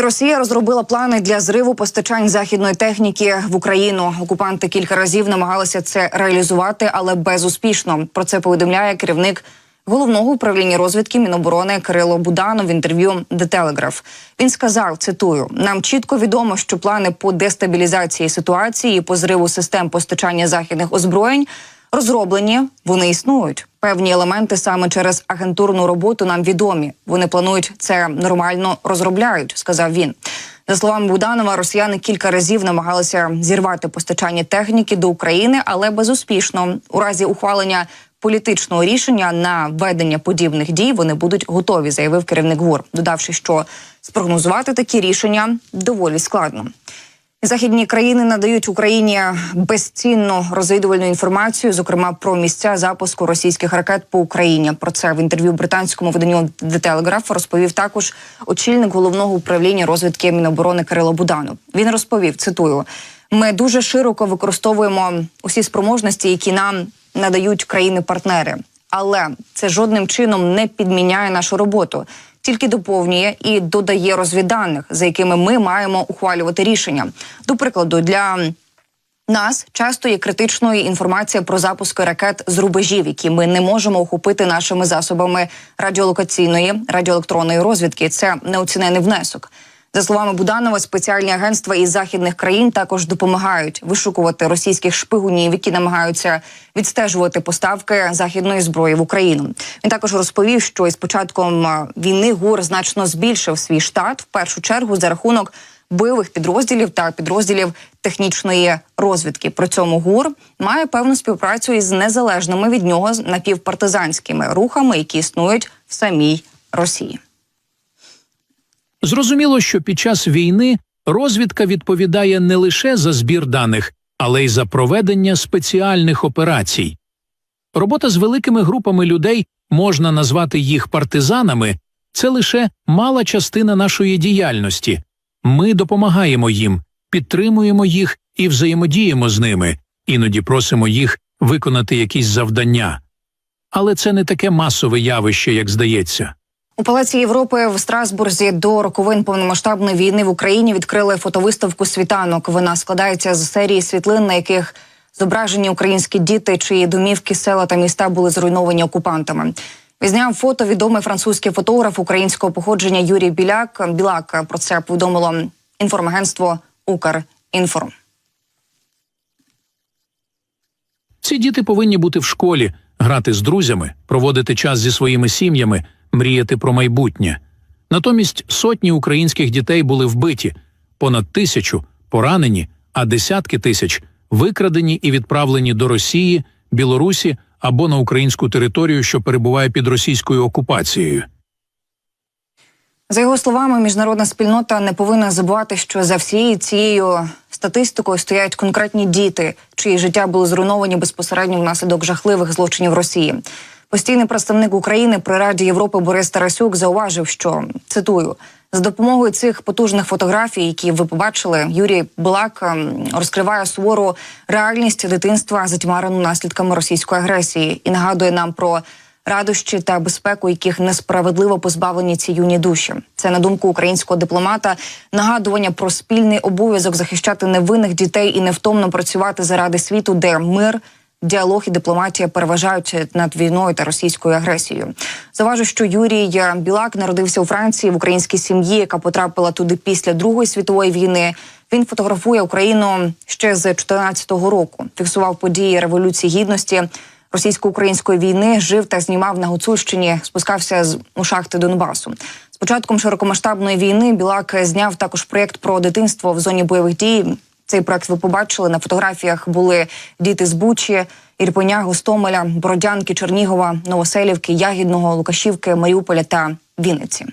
Росія розробила плани для зриву постачань західної техніки в Україну. Окупанти кілька разів намагалися це реалізувати, але безуспішно. Про це повідомляє керівник головного управління розвідки Міноборони Кирило Буданов в інтерв'ю The Telegraph. Він сказав: цитую: нам чітко відомо, що плани по дестабілізації ситуації і по зриву систем постачання західних озброєнь розроблені. Вони існують. Певні елементи саме через агентурну роботу нам відомі. Вони планують це нормально розробляють, сказав він. За словами Буданова, росіяни кілька разів намагалися зірвати постачання техніки до України, але безуспішно. У разі ухвалення політичного рішення на ведення подібних дій вони будуть готові, заявив керівник ГУР, додавши, що спрогнозувати такі рішення доволі складно. Західні країни надають Україні безцінну розвідувальну інформацію, зокрема про місця запуску російських ракет по Україні. Про це в інтерв'ю британському виданню The Telegraph розповів також очільник головного управління розвідки Міноборони Кирило Буданов. Він розповів: цитую: ми дуже широко використовуємо усі спроможності, які нам надають країни-партнери, але це жодним чином не підміняє нашу роботу тільки доповнює і додає розвідданих, за якими ми маємо ухвалювати рішення. До прикладу, для нас часто є критичною інформація про запуски ракет з рубежів, які ми не можемо охопити нашими засобами радіолокаційної радіоелектронної розвідки. Це неоцінений внесок. За словами Буданова, спеціальні агентства із західних країн також допомагають вишукувати російських шпигунів, які намагаються відстежувати поставки західної зброї в Україну. Він також розповів, що із початком війни ГУР значно збільшив свій штат в першу чергу за рахунок бойових підрозділів та підрозділів технічної розвідки. При цьому ГУР має певну співпрацю із незалежними від нього напівпартизанськими рухами, які існують в самій Росії. Зрозуміло, що під час війни розвідка відповідає не лише за збір даних, але й за проведення спеціальних операцій. Робота з великими групами людей можна назвати їх партизанами, це лише мала частина нашої діяльності. Ми допомагаємо їм, підтримуємо їх і взаємодіємо з ними, іноді просимо їх виконати якісь завдання. Але це не таке масове явище, як здається. У Палаці Європи в Страсбурзі до роковин повномасштабної війни в Україні відкрили фотовиставку світанок. Вона складається з серії світлин, на яких зображені українські діти, чиї домівки, села та міста були зруйновані окупантами. Відзняв фото відомий французький фотограф українського походження Юрій Біляк. Білак про це повідомило інформагентство Укрінформ. Ці діти повинні бути в школі, грати з друзями, проводити час зі своїми сім'ями, мріяти про майбутнє. Натомість сотні українських дітей були вбиті, понад тисячу поранені, а десятки тисяч викрадені і відправлені до Росії, Білорусі або на українську територію, що перебуває під російською окупацією. За його словами, міжнародна спільнота не повинна забувати, що за всією цією статистикою стоять конкретні діти, чиї життя були зруйновані безпосередньо внаслідок жахливих злочинів Росії. Постійний представник України при Раді Європи Борис Тарасюк зауважив, що цитую за допомогою цих потужних фотографій, які ви побачили, Юрій Булак ем, розкриває сувору реальність дитинства, затьмарену наслідками російської агресії, і нагадує нам про радощі та безпеку, яких несправедливо позбавлені ці юні душі. Це на думку українського дипломата нагадування про спільний обов'язок захищати невинних дітей і невтомно працювати заради світу, де мир. Діалог і дипломатія переважають над війною та російською агресією. Заважу, що Юрій Білак народився у Франції в українській сім'ї, яка потрапила туди після Другої світової війни. Він фотографує Україну ще з 2014 року. Фіксував події революції гідності російсько-української війни. Жив та знімав на Гуцульщині, спускався з у шахти Донбасу. З початком широкомасштабної війни Білак зняв також проєкт про дитинство в зоні бойових дій. Цей проект ви побачили на фотографіях. Були діти з Бучі, Ірпеня, Гостомеля, Бородянки, Чернігова, Новоселівки, Ягідного, Лукашівки, Маріуполя та Вінниці.